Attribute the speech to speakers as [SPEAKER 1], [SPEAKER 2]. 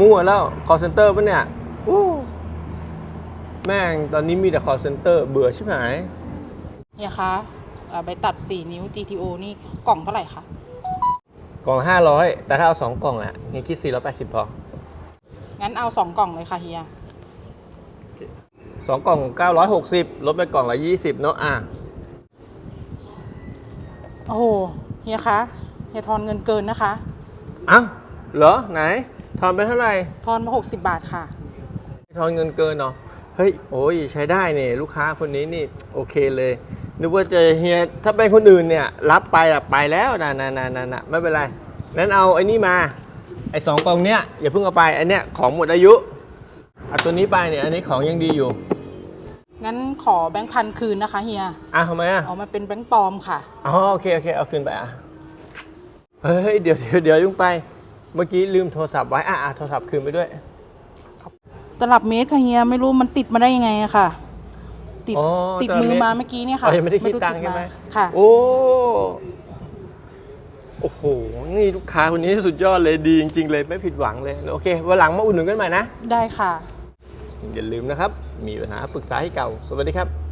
[SPEAKER 1] มั่วแล้ว call center ปะเนี่ยอู้แม่งตอนนี้มีแต่ call center เบื่อชิบหาย
[SPEAKER 2] เฮียคะเอ่อไปตัด 4 นิ้ว GTO นี่กล่องเท่าไหร่คะ
[SPEAKER 1] กล่อง 500 แต่ถ้าเอา 2 กล่องอะเฮียคิด 480 พอ
[SPEAKER 2] งั้นเอา 2 กล่องเลยค่ะเฮีย
[SPEAKER 1] 2 กล่อง 960 ลดไปกล่องละ 20 เนาะอะ
[SPEAKER 2] โอ้โหเฮียคะเฮียทอนเงินเกินนะคะ
[SPEAKER 1] อ้าวเหรอ ไหน ทอนไปเท่าไหร่
[SPEAKER 2] ทอนมา 60 บาทค่ะ
[SPEAKER 1] ทอนเงินเกินเนาะเฮ้ยโอ้ยใช้ได้เนี่ยลูกค้าคนนี้นี่โอเคเลยนึกว่าจะเฮียถ้าเป็นคนอื่นเนี่ย รับไปอะไปแล้วนะนะนะนะนะไม่เป็นไรนั้นเอาไอ้นี่มา ไอ้สองกล่องเนี้ยอย่าเพิ่งเอาไปไอ้เนี้ยของหมดอายุเอาตัวนี้ไปเนี่ยอันนี้ของยังดีอยู่
[SPEAKER 2] งั้นขอแบงค์พันคืนนะคะเฮีย
[SPEAKER 1] อะทำไมอะ
[SPEAKER 2] เอามาเป็นแบงค์ปลอมค่ะ
[SPEAKER 1] อ๋อโอเคโอเคเอาคืนไปอะเฮ้ยเดี๋ยวเดี๋ยวเดี๋ยวยุ่งไป เมื่อกี้ลืมโทรศัพท์ไว้อะอะโทรศัพท์คืนไปด้วย
[SPEAKER 2] ตลับเมตรค่ะเฮียไม่รู้มันติดมาได้ยังไงอะค่ะ ติด
[SPEAKER 1] อ๋อ
[SPEAKER 2] ติด
[SPEAKER 1] ตลับ
[SPEAKER 2] มือ
[SPEAKER 1] เมตร
[SPEAKER 2] มาเมื่อกี้เนี่ยค่ะ
[SPEAKER 1] อ๋อยังไม่ได้คิดตังค์
[SPEAKER 2] ติ
[SPEAKER 1] ใช่ไหม
[SPEAKER 2] ค่ะ
[SPEAKER 1] โอ้โอ้โห นี่ลูกค้าคนนี้สุดยอดเลยดีจริง ๆ เลยไม่ผิดหวังเลย โอเควันหลังมาอุดหนุนกันใหม่นะ
[SPEAKER 2] ได้ค่ะ
[SPEAKER 1] อย่าลืมนะครับ มีปัญหาปรึกษาให้เก่า สวัสดีครับ